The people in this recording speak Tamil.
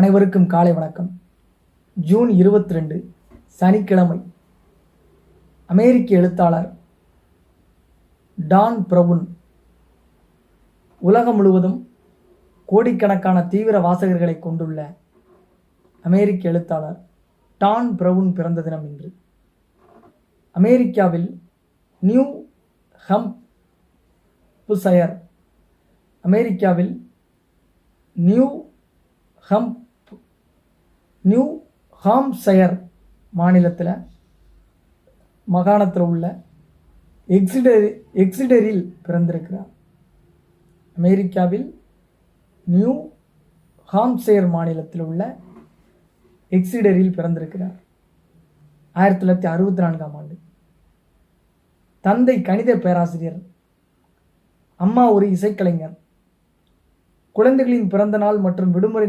அனைவருக்கும் காலை வணக்கம். ஜூன் இருபத்தி ரெண்டு சனிக்கிழமை. அமெரிக்க எழுத்தாளர் டான் பிரவுன். உலகம் முழுவதும் கோடிக்கணக்கான தீவிர வாசகர்களை கொண்டுள்ள அமெரிக்க எழுத்தாளர் டான் பிரவுன் பிறந்த தினம் இன்று. அமெரிக்காவில் நியூ ஹம்ப்ஷயர் அமெரிக்காவில் நியூ ஹம்ப் நியூ ஹாம்சயர் மாநிலத்தில் மாகாணத்தில் உள்ள எக்ஸிடரி எக்ஸிடரில் பிறந்திருக்கிறார். அமெரிக்காவில் நியூ ஹாம்ஷயர் மாநிலத்தில் உள்ள எக்ஸிடரில் பிறந்திருக்கிறார். ஆயிரத்தி தொள்ளாயிரத்தி அறுபத்தி நான்காம் ஆண்டு. தந்தை கணித பேராசிரியர் அம்மா ஒரு இசைக்கலைஞர். குழந்தைகளின் பிறந்த நாள் மற்றும் விடுமுறை